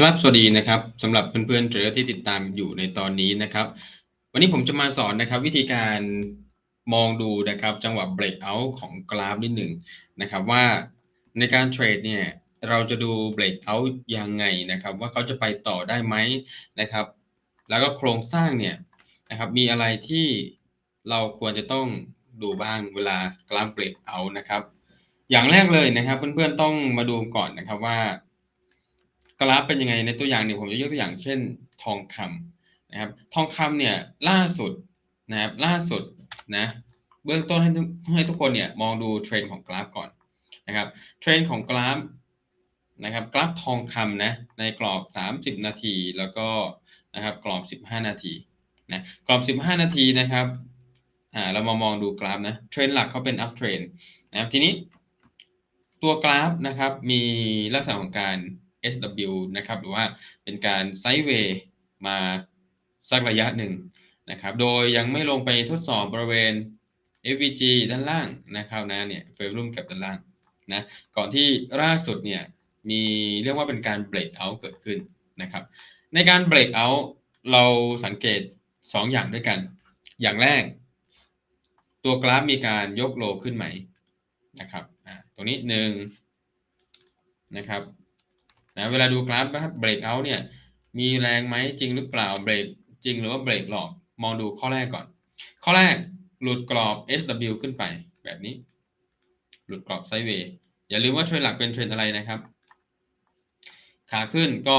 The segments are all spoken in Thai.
ครับ สวัสดีนะครับสำหรับเพื่อนๆเทรดที่ติดตามอยู่ในตอนนี้นะครับ วันนี้ผมจะมาสอนนะครับ วิธีการมองดูนะครับ จังหวะ breakout ของกราฟนิดหนึ่งนะครับ ว่าในการเทรดเนี่ยเราจะดู breakout ยังไงนะครับ ว่าเขาจะไปต่อได้ไหมนะครับ แล้วก็โครงสร้างเนี่ยนะครับ มีอะไรที่เราควรจะต้องดูบ้างเวลากราฟ breakout นะครับ อย่างแรกเลยนะครับ เพื่อนๆต้องมาดูก่อนนะครับว่า กราฟเป็นยังไงในตัวอย่างเนี่ยผมจะยกตัวอย่างเช่นทองคำนะครับ ทองคำเนี่ยล่าสุดนะครับล่าสุดนะเบื้องต้นให้ให้ทุกคนเนี่ยมองดูเทรนด์ของกราฟก่อนนะครับเทรนด์ของกราฟนะครับกราฟทองคำนะในกรอบ 30 นาทีแล้วก็นะครับกรอบ 15 นาทีนะกรอบ 15 นาทีนะครับอ่าเรามามองดูกราฟนะเทรนด์หลักเขาเป็น up trend นะครับทีนี้ตัวกราฟนะครับมีลักษณะของการ SW นะครับหรือว่าเป็นการไซด์เวย์มาสักระยะหนึ่งนะครับโดยยังไม่ลงไปทดสอบบริเวณ FVG ด้านล่างนะครับนะเนี่ยเฟรมรุ่มกับด้านล่างนะก่อนที่ล่าสุดเนี่ยมีเรียกว่าเป็นการ break out เกิดขึ้นนะครับในการ break out เราสังเกต 2 อย่างด้วยกัน อย่างแรก ตัวกราฟมีการยกโลขึ้นไหมนะครับอ่าตรงนี้หนึ่งนะครับ นะเวลาดูกราฟนะครับเบรกเอาท์เนี่ยมีแรงไหมจริงหรือเปล่าเบรกจริงหรือว่าเบรกหลอกมองดูข้อแรกก่อน ข้อแรกหลุดกรอบ SW ขึ้นไปแบบนี้ หลุดกรอบไซด์เวย์อย่าลืมว่าเทรนหลักเป็นเทรนอะไรนะครับ ขาขึ้นก็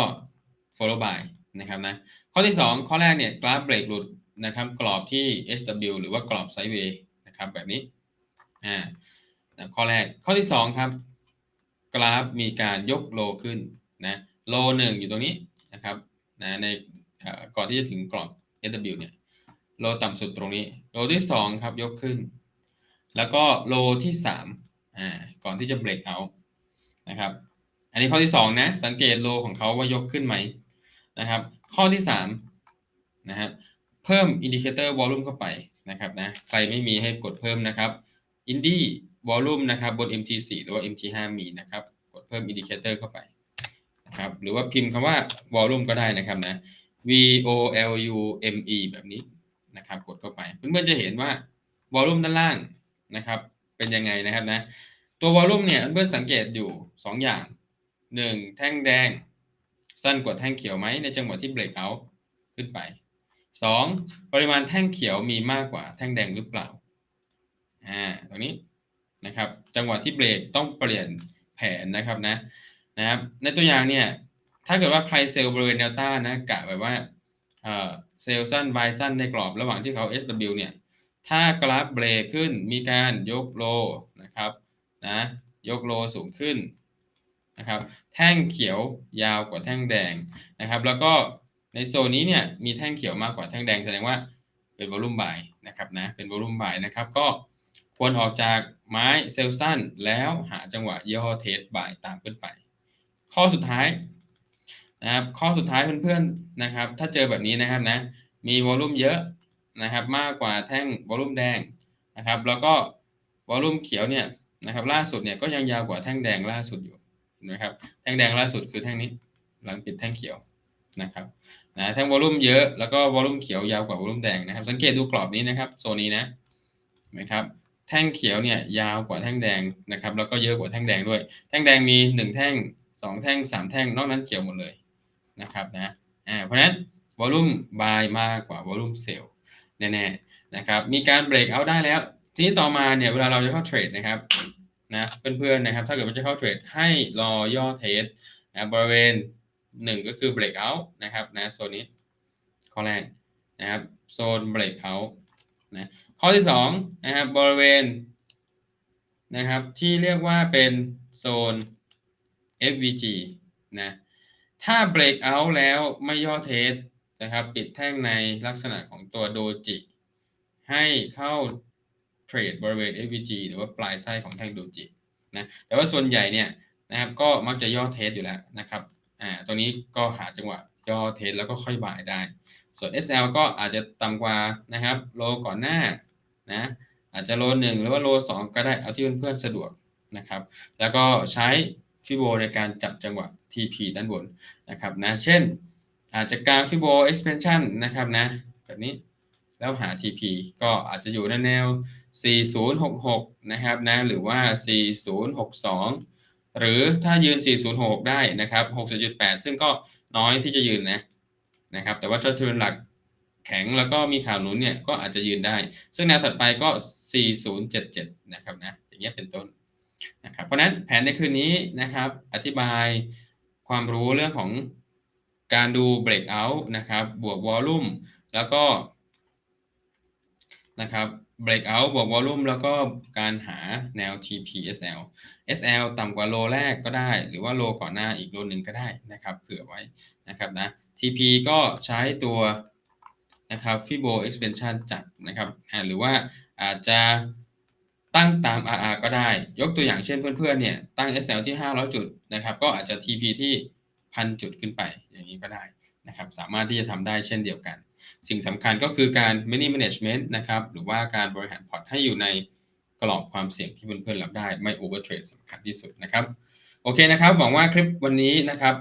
follow by นะครับนะข้อที่ 2 ข้อแรกเนี่ยกราฟเบรกหลุดนะครับกรอบที่ SW หรือว่ากรอบไซด์เวย์นะครับแบบนี้อ่าข้อแรกข้อที่ 2 ครับ กราฟมีการยกโลขึ้น นะโลหนึ่งอยู่ตรงนี้นะครับนะในก่อนที่จะถึงกรอบ SW เนี่ยโลต่ำสุดตรงนี้ โลที่ 2 ครับยกขึ้น แล้วก็โลที่3อ่าก่อนที่จะเบรกเอานะครับ อันนี้ข้อที่ 2 นะ สังเกตโลของเขาว่ายกขึ้นไหมนะครับ ข้อที่3นะครับเพิ่มอินดิเคเตอร์วอลลุ่มเข้าไปนะครับนะใครไม่มีให้กดเพิ่มนะครับอินดี้วอลลุ่มนะครับบน MT4 หรือว่า MT5 มีนะครับ กดเพิ่มอินดิเคเตอร์เข้าไป ครับ หรือว่าพิมพ์คำว่าวอลลุ่มก็ได้นะครับนะ V O L U M E แบบนี้นะครับ กดเข้าไป เพื่อนๆจะเห็นว่าวอลลุ่มด้านล่างนะครับ เป็นยังไงนะครับนะ ตัววอลลุ่มเนี่ยเพื่อนสังเกตอยู่ 2 อย่าง 1. แท่งแดง สั้นกว่าแท่งเขียวไหมในจังหวะที่เบรกเอาขึ้นไป 2. ปริมาณแท่งเขียวมีมากกว่าแท่งแดงหรือเปล่าอ่าตรงนี้นะครับ จังหวะที่เบรกต้องเปลี่ยนแผนนะครับนะ นะครับ ในตัวอย่างเนี่ย ถ้าเกิดว่าใครเซลล์บริเวณแนวต้านนะกะแบบว่าเซลล์สั้นบายสั้นในกรอบระหว่างที่เขา SW เนี่ย ถ้ากราฟเบรกขึ้นมีการยกโลนะครับนะยกโลสูงขึ้นนะครับ แท่งเขียวยาวกว่าแท่งแดงนะครับ แล้วก็ในโซนนี้เนี่ยมีแท่งเขียวมากกว่าแท่งแดงแสดงว่าเป็นวอลุ่มบายนะครับนะเป็นวอลุ่มบายนะครับ ก็ควรออกจากไม้เซลล์สั้นแล้วหาจังหวะย่อเทสบ่ายตามขึ้นไป ข้อสุดท้ายนะครับข้อสุดท้ายเพื่อนๆนะครับ ถ้าเจอแบบนี้นะครับนะมีวอลลุ่มเยอะนะครับ มากกว่าแท่งวอลลุ่มแดงนะครับ แล้วก็วอลลุ่มเขียวเนี่ยนะครับ ล่าสุดเนี่ยก็ยังยาวกว่าแท่งแดงล่าสุดอยู่นะครับ แท่งแดงล่าสุดคือแท่งนี้ หลังปิดแท่งเขียวนะครับนะแท่งวอลลุ่มเยอะแล้วก็วอลลุ่มเขียวยาวกว่าวอลลุ่มแดงนะครับ สังเกตดูกรอบนี้นะครับโซนนี้นะนะครับแท่งเขียวเนี่ยยาวกว่าแท่งแดงนะครับ แล้วก็เยอะกว่าแท่งแดงด้วย แท่งแดงมี 1 แท่ง 2แท่ง3แท่งนอกนั้นเขียวหมดเลยนะครับนะอ่าเพราะนั้นวอลุ่มบายมากกว่าวอลุ่มเซลล์แน่ๆนะครับมีการเบรกเอาได้แล้ว ทีนี้ต่อมาเนี่ยเวลาเราจะเข้าเทรดนะครับนะเพื่อนๆนะครับถ้าเกิดว่าจะเข้าเทรดให้รอย่อเทสนะบริเวณ 1 ก็คือเบรกเอานะครับนะโซนนี้ข้อแรกนะครับโซนเบรกเอานะข้อที่2นะครับบริเวณนะครับที่เรียกว่าเป็นโซน FVG นะถ้า break out แล้วไม่ย่อเทสนะครับ ปิดแท่งในลักษณะของตัวโดจิ ให้เข้าเทรดบริเวณ FVG หรือว่าปลายไส้ของแท่งโดจินะแต่ว่าส่วนใหญ่เนี่ยนะครับก็มักจะย่อเทสอยู่แล้วนะครับอ่าตรงนี้ก็หาจังหวะย่อเทสแล้วก็ค่อยบ่ายได้ ส่วน SL ก็อาจจะต่ำกว่านะครับโลก่อนหน้านะอาจจะโลหนึ่งหรือว่าโลสองก็ได้เอาที่เพื่อนๆสะดวกนะครับ แล้วก็ใช้ ฟิโบในการจับจังหวะ TP ด้านบนนะครับนะเช่น อาจจะกางฟิโบ expansion นะครับนะแบบนี้แล้วหา TP ก็อาจจะอยู่ในแนว 4066 นะครับนะหรือว่า 4062 หรือถ้ายืน 4066 ได้นะครับ 60.8 ซึ่งก็น้อยที่จะยืนนะนะครับแต่ว่าถ้าเทรนหลักแข็งแล้วก็มีข่าวหนุนเนี่ยก็อาจจะยืนได้ ซึ่งแนวถัดไปก็ 4077 นะครับนะอย่างเงี้ยเป็นต้น นะครับเพราะนั้นแผนในคืนนี้นะครับ อธิบายความรู้เรื่องของการดู breakout นะครับ บวก volume แล้วก็นะครับ breakout บวก volume แล้วก็การหาแนว TP SL SL ต่ำกว่าโลแรกก็ได้ หรือว่าโลก่อนหน้าอีกโลหนึ่งก็ได้นะครับ เผื่อไว้นะครับนะ TP ก็ใช้ตัวนะครับ Fibo expansion จับนะครับหรือว่าอาจจะ ตั้งตาม RR ก็ได้ ยกตัวอย่างเช่นเพื่อนๆเนี่ยตั้ง SL ที่ 500 จุดนะครับ ก็อาจจะ TP ที่1,000จุดขึ้นไปอย่างนี้ก็ได้นะครับ สามารถที่จะทำได้เช่นเดียวกัน สิ่งสำคัญก็คือการ mini management นะครับ หรือว่าการบริหารพอร์ตให้อยู่ในกรอบความเสี่ยงที่เพื่อนๆรับได้ไม่ over trade สำคัญที่สุดนะครับ โอเคนะครับ หวังว่าคลิปวันนี้นะครับ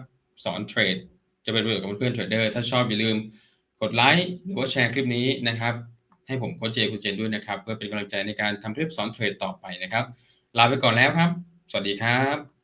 สอนเทรดจะเป็นประโยชน์กับเพื่อนๆเทรดเดอร์ถ้าชอบอย่าลืมกดไลค์หรือว่าแชร์คลิปนี้นะครับ ให้ผมโคชเจคุณเจนด้วยนะครับ เพื่อเป็นกำลังใจในการทำคลิปสอนเทรดต่อไปนะครับ ลาไปก่อนแล้วครับ สวัสดีครับ